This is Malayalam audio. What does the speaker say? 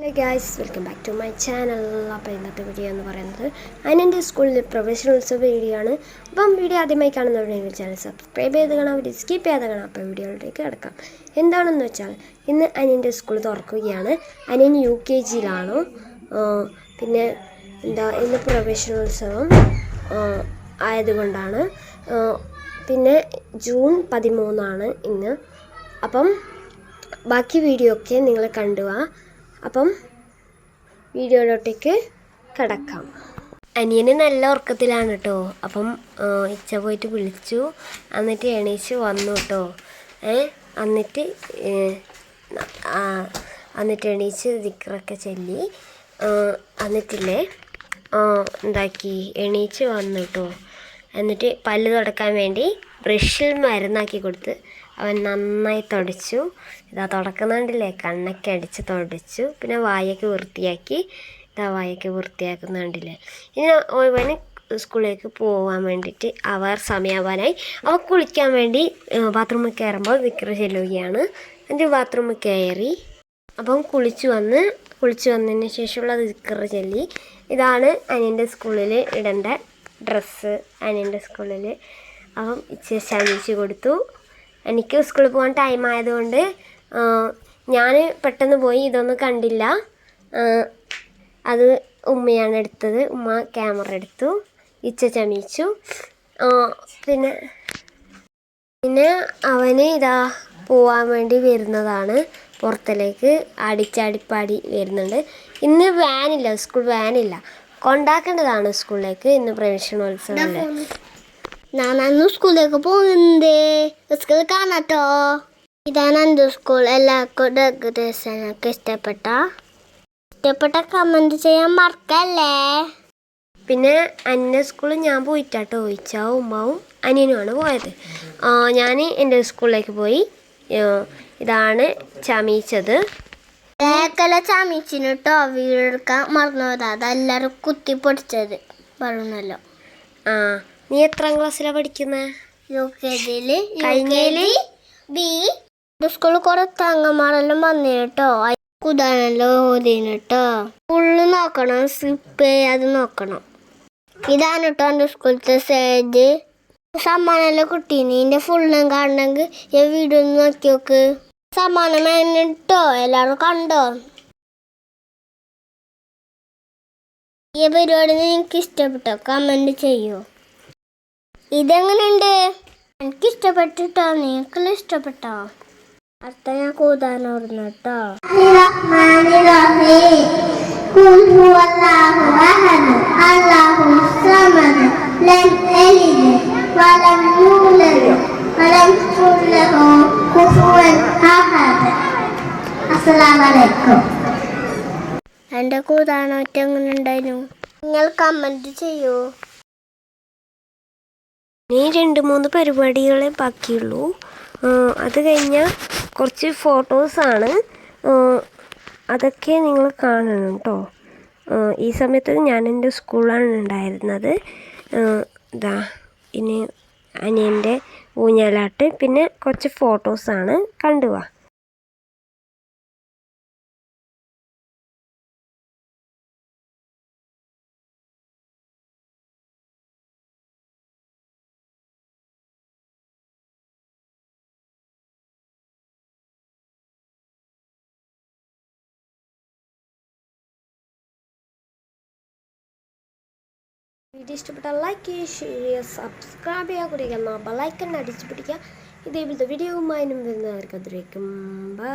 Hello guys welcome back to my channel അപ്പോൾ ഇന്നത്തെ വീഡിയോ എന്ന് പറയുന്നത് അതിനെന്റെ സ്കൂളിൽ പ്രൊഫഷണൽസ് വീഡിയോ ആണ് അപ്പം വീഡിയോ ആദ്യമായി കാണുന്നവരുണ്ടെങ്കിൽ ചാനൽ സബ്സ്ക്രൈബ് ചെയ്ത് കാണാം വീഡിയോ സ്കിപ്പ് ചെയ്യാതെ കാണാം. അപ്പോൾ വീഡിയോയിലേക്ക് കിടക്കാം. എന്താണെന്ന് വെച്ചാൽ ഇന്ന് അനിയന്റെ സ്കൂൾ തുറക്കുകയാണ്. അനിയൻ യു കെ ജിയിലാണ് പിന്നെ എന്താ ഇന്ന് പ്രൊഫഷണോത്സവം ആയതുകൊണ്ടാണ്. പിന്നെ ജൂൺ പതിമൂന്നാണ് ഇന്ന്. അപ്പം ബാക്കി വീഡിയോ ഒക്കെ നിങ്ങൾ കണ്ടുവാ. അപ്പം വീഡിയോയിലോട്ടേക്ക് കിടക്കാം. അനിയന് നല്ല ഉറക്കത്തിലാണ് കേട്ടോ അപ്പം ഇച്ച പോയിട്ട് വിളിച്ചു. എന്നിട്ട് എണീച്ച് വന്നു കേട്ടോ ഏ എന്നിട്ട് എന്നിട്ട് എണീച്ച് ദിക്കറൊക്കെ ചൊല്ലി എന്നിട്ടില്ലേ എന്താക്കി എണീച്ച് വന്നു കേട്ടോ എന്നിട്ട് പല്ല് തുടക്കാൻ വേണ്ടി ബ്രഷിൽ മരുന്നാക്കി കൊടുത്ത് അവൻ നന്നായി തുടച്ചു. ഇതാ തുടക്കുന്നുണ്ടല്ലേ? കണ്ണൊക്കെ അടിച്ച് തുടച്ചു. പിന്നെ വായൊക്കെ വൃത്തിയാക്കി ഇതാ വായൊക്കെ വൃത്തിയാക്കുന്നുണ്ടല്ലേ? ഇനി അവന് സ്കൂളിലേക്ക് പോകാൻ വേണ്ടിയിട്ട് അവർ സമയാവാനായി. അവ കുളിക്കാൻ വേണ്ടി ബാത്റൂമിൽ കയറുമ്പോൾ വിക്ര ചെല്ലുകയാണ്. എന്നിട്ട് ബാത്റൂമിൽ കയറി അപ്പം കുളിച്ചു വന്ന് കുളിച്ചു വന്നതിന് ശേഷമുള്ള വിക്ര ചെല്ലി. ഇതാണ് അനിയന്റെ സ്കൂളിൽ ഇടേണ്ട ഡ്രസ്സ്. അനിയന്റെ സ്കൂളിൽ അപ്പം ശമിച്ച് കൊടുത്തു. എനിക്ക് സ്കൂളിൽ പോകാൻ ടൈം ആയതുകൊണ്ട് ഞാൻ പെട്ടെന്ന് പോയി ഇതൊന്നും കണ്ടില്ല. അത് ഉമ്മയാണ് എടുത്തത്. ഉമ്മ ക്യാമറ എടുത്തു. ഇച്ച ചമീച്ചു പിന്നെ പിന്നെ അവന് ഇതാ പോവാൻ വേണ്ടി വരുന്നതാണ്. പുറത്തിലേക്ക് അടിച്ചടിപ്പാടി വരുന്നുണ്ട്. ഇന്ന് വാനില്ല സ്കൂൾ വാനില്ല കൊണ്ടാക്കേണ്ടതാണ് സ്കൂളിലേക്ക് ഇന്ന് പ്രവേശനോത്സവമല്ലേ നാനു സ്കൂളിലേക്ക് പോകുന്നത് സ്കൂൾ കാണാട്ടോ. ഇതാണ് എന്റെ സ്കൂൾ. എല്ലാവർക്കും ഡെക്കറേഷനൊക്കെ ഇഷ്ടപ്പെട്ട ഇഷ്ടപ്പെട്ട കമന്റ് ചെയ്യാൻ മറക്കല്ലേ? പിന്നെ അന്യ സ്കൂളിൽ ഞാൻ പോയിട്ടാട്ടോ ചോദിച്ച. ഉമ്മാവും അനിയനുമാണ് പോയത്. ഞാൻ എന്റെ സ്കൂളിലേക്ക് പോയി. ഇതാണ് ചമീച്ചത്. ഏക്കല ചമീച്ചിനിട്ടോ വീടെടുക്കാൻ മറന്നു അതല്ലാരും കുത്തി പൊടിച്ചത്. പറഞ്ഞല്ലോ. ആ നീ എത്രാം ക്ലാസ്സിലാണ് പഠിക്കുന്നത് യു കെ ജിയിൽ കഴിഞ്ഞേൽ ബി സ്കൂളിൽ കുറെ തങ്ങന്മാരെല്ലാം വന്നിട്ടോ കേട്ടോ കുതാനെല്ലാം ഓതിന് കേട്ടോ ഫുള്ള് നോക്കണം സ്ലിപ്പ് ചെയ്യാതെ നോക്കണം. ഇതാണ് കേട്ടോ എന്റെ സ്കൂളത്തെ സ്റ്റേജ് സമ്മാനമെല്ലാം കിട്ടീന്. എന്റെ ഫുള്ളും കാണണമെങ്കിൽ ഈ വീഡിയോ ഒന്ന് നോക്കി നോക്ക്. സമ്മാനം കേട്ടോ എല്ലാവരും കണ്ടോ? ഈ പരിപാടി നിങ്ങൾക്ക് ഇഷ്ടപ്പെട്ടോ? കമന്റ് ചെയ്യൂ? ഇതെങ്ങനെയുണ്ട് എനിക്ക് ഇഷ്ടപ്പെട്ടിട്ടോ നിങ്ങൾക്കെല്ലാം ഇഷ്ടപ്പെട്ടോ അടുത്ത ഞാൻ കൂതാൻ ഓർന്നു കേട്ടോ എന്റെ കൂതാനോട്ട് എങ്ങനെ ഉണ്ടായിരുന്നു നിങ്ങൾ കമന്റ് ചെയ്യൂ. ഇനി രണ്ട് മൂന്ന് പരിപാടികളെ ബാക്കിയുള്ളൂ. അത് കഴിഞ്ഞാൽ കുറച്ച് ഫോട്ടോസാണ് അതൊക്കെ നിങ്ങൾ കാണണം കേട്ടോ ഈ സമയത്ത് ഞാൻ എന്റെ സ്കൂളാണ് ഉണ്ടായിരുന്നത്. ഇതാ ഇനി അനിയന്റെ ഊഞ്ഞാലാട്ട്. പിന്നെ കുറച്ച് ഫോട്ടോസാണ് കണ്ടുവാ വീഡിയോ ഇഷ്ടപ്പെട്ടാൽ ലൈക്ക് ചെയ്യുക ഷെയർ ചെയ്യുക സബ്സ്ക്രൈബ് ചെയ്യുക കൂടി എന്നാൽ ബെലൈക്കൺ അടിച്ചു പിടിക്കുക. ഇതേപോലത്തെ വീഡിയോവുമായി വരുന്നവർക്ക് അതിലേക്കും ബൈ